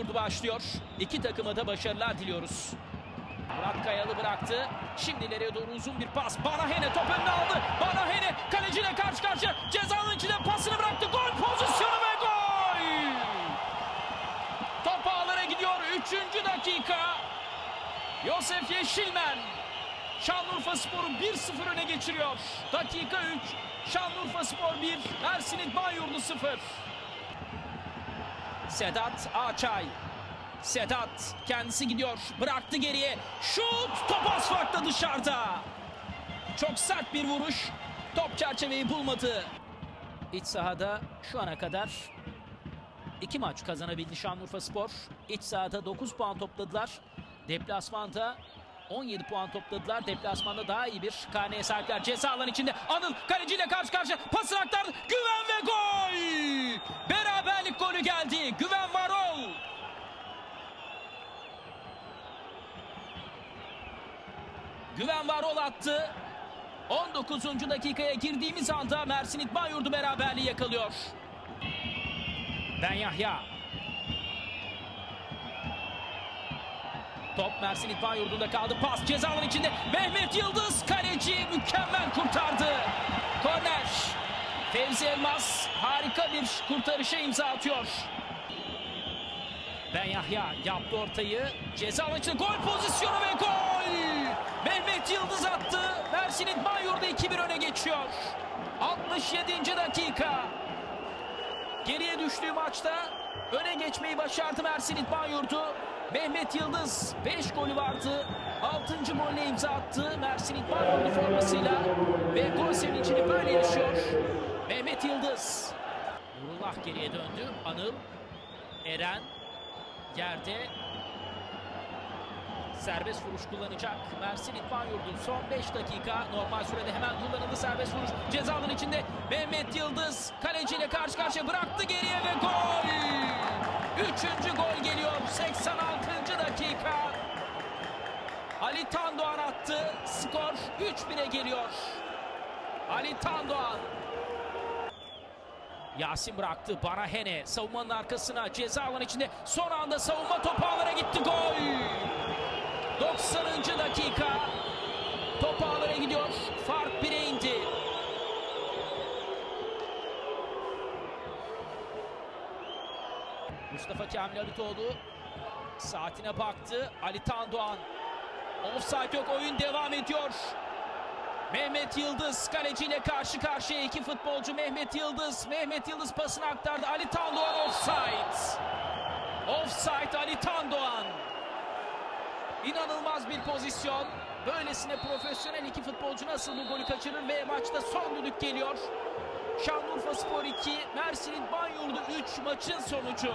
Turdu başlıyor. İki takıma da başarılar diliyoruz. Murat Kayalı bıraktı. Şimdi ileriye doğru uzun bir pas. Banahene top önüne aldı. Banahene kaleciyle karşı karşıya. Cezanın içine pasını bıraktı. Gol pozisyonu ve gol! Top ağlara gidiyor. Üçüncü dakika. Yosef Yeşilmen. Şanlıurfa Spor'u 1-0 öne geçiriyor. Dakika 3. Şanlıurfa Spor 1. Mersin İdman Yurdu 0. Sedat Ağçay. Sedat kendisi gidiyor. Bıraktı geriye. Şut! Top asfaltta dışarıda. Çok sert bir vuruş. Top çerçeveyi bulmadı. İç sahada şu ana kadar iki maç kazanabildi Şanlıurfa Spor. İç sahada 9 puan topladılar. Deplasmanda 17 puan topladılar. Deplasmanda daha iyi bir karneye sahipler. Ceza alanı içinde Anıl kaleciyle karşı karşıya pasını aktardı. Güven ve gol! Beraberlik golü geldi. Güven Varol. Güven Varol attı. 19. dakikaya girdiğimiz anda Mersin İdman Yurdu beraberliği yakalıyor. Ben Yahya. Top Mersin İdman Yurdu'nda kaldı. Pas ceza içinde. Mehmet Yıldız kaleci mükemmel kurtardı. Korner. Fevzi Elmas harika bir kurtarışa imza atıyor. Ben Yahya yaptı ortayı. Ceza alanı gol pozisyonu ve gol. Mehmet Yıldız attı. Mersin İdman Yurdu 2-1 öne geçiyor. 67. dakika. Geriye düştüğü maçta öne geçmeyi başardı Mersin İdman Yurdu. Mehmet Yıldız 5 golü vardı. 6. golüne imza attı Mersin İdman Yurdu formasıyla. Ve gol sevincini böyle yaşıyor. Mehmet Yıldız. Nurullah geriye döndü. Anıl, Eren yerde serbest vuruş kullanacak. Mersin İdman Yurdu son 5 dakika normal sürede hemen kullanıldı serbest vuruş. Ceza alanı içinde Mehmet Yıldız kaleciyle karşı karşıya bıraktı geriye ve gol! Üçüncü gol geliyor 86. dakika. Ali Tandoğan attı. Skor 3-1'e geliyor. Ali Tandoğan. Yasin bıraktı. Barahene savunmanın arkasına ceza alanı içinde son anda savunma topu ağlara gitti. Gol! 90. dakika. Top ağlara gidiyor. Fark 1'e indi. Mustafa Kamil Halitoğlu saatine baktı. Ali Tandoğan. Offside yok. Oyun devam ediyor. Mehmet Yıldız kaleciyle karşı karşıya iki futbolcu Mehmet Yıldız. Mehmet Yıldız pasını aktardı. Ali Tandoğan offside. Offside Ali Tandoğan. İnanılmaz bir pozisyon. Böylesine profesyonel iki futbolcu nasıl bu golü kaçırır ve maçta son düdük geliyor. Şanlıurfa Spor 2, Mersin İdman Yurdu 3 maçın sonucu.